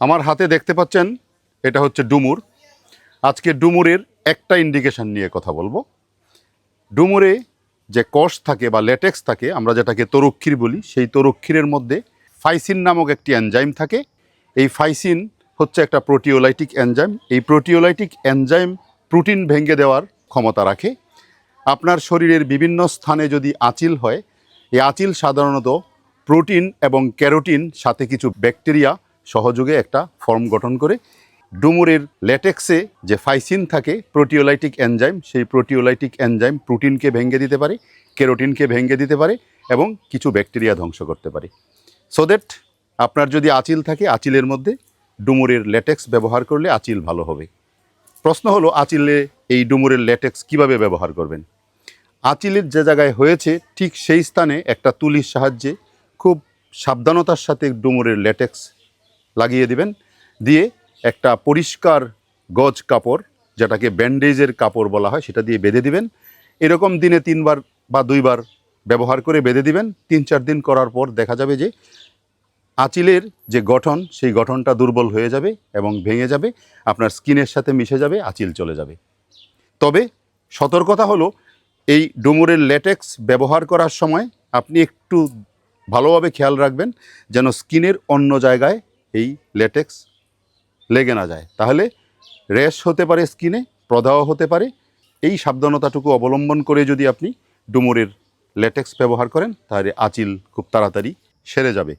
আমার হাতে দেখতে পাচ্ছেন, এটা হচ্ছে ডুমুর। আজকে ডুমুরের একটা ইন্ডিকেশন নিয়ে কথা বলব। ডুমুরে যে কষ থাকে বা ল্যাটেক্স থাকে, আমরা যেটাকে তরক্ষীর বলি, সেই তরক্ষীরের মধ্যে ফাইসিন নামক একটি এনজাইম থাকে। এই ফাইসিন হচ্ছে একটা প্রোটিওলাইটিক এনজাইম এই প্রোটিওলাইটিক এনজাইম প্রোটিন ভেঙে দেওয়ার ক্ষমতা রাখে। আপনার শরীরের বিভিন্ন স্থানে যদি আঁচিল হয়, এই আঁচিল সাধারণত প্রোটিন এবং ক্যারোটিন সাথে কিছু ব্যাকটেরিয়া সহযোগে একটা ফর্ম গঠন করে। ডুমুরের ল্যাটেক্সে যে ফাইসিন থাকে, প্রোটিওলাইটিক এনজাইম, সেই প্রোটিওলাইটিক এনজাইম প্রোটিনকে ভেঙে দিতে পারে, কেরোটিনকে ভেঙে দিতে পারে এবং কিছু ব্যাকটেরিয়া ধ্বংস করতে পারে। সো দ্যাট আপনার যদি আঁচিল থাকে, আঁচিলের মধ্যে ডুমুরের ল্যাটেক্স ব্যবহার করলে আঁচিল ভালো হবে। প্রশ্ন হলো, আঁচিলে এই ডুমুরের ল্যাটেক্স কীভাবে ব্যবহার করবেন? আঁচিলের যে জায়গায় হয়েছে, ঠিক সেই স্থানে একটা তুলির সাহায্যে খুব সাবধানতার সাথে ডুমুরের ল্যাটেক্স লাগিয়ে দিবেন। দিয়ে একটা পরিষ্কার গজ কাপড়, যেটাকে ব্যান্ডেজের কাপড় বলা হয়, সেটা দিয়ে বেঁধে দিবেন। এরকম দিনে তিনবার বা দুইবার ব্যবহার করে বেঁধে দিবেন। তিন চার দিন করার পর দেখা যাবে যে আঁচিলের যে গঠন, সেই গঠনটা দুর্বল হয়ে যাবে এবং ভেঙে যাবে। আপনার স্কিনের সাথে মিশে যাবে, আঁচিল চলে যাবে। তবে সতর্কতা হলো, এই ডুমুরের ল্যাটেক্স ব্যবহার করার সময় আপনি একটু ভালোভাবে খেয়াল রাখবেন, যেন স্কিনের অন্য জায়গায় এই লেটেক্স লেগে না যায়। তাহলে র্যাশ হতে পারে স্কিনে প্রদাহ হতে পারে। এই সাবধানতাটুকু অবলম্বন করে যদি আপনি ডুমুরের লেটেক্স ব্যবহার করেন, তাহলে আচিল খুব তাড়াতাড়ি সেরে যাবে।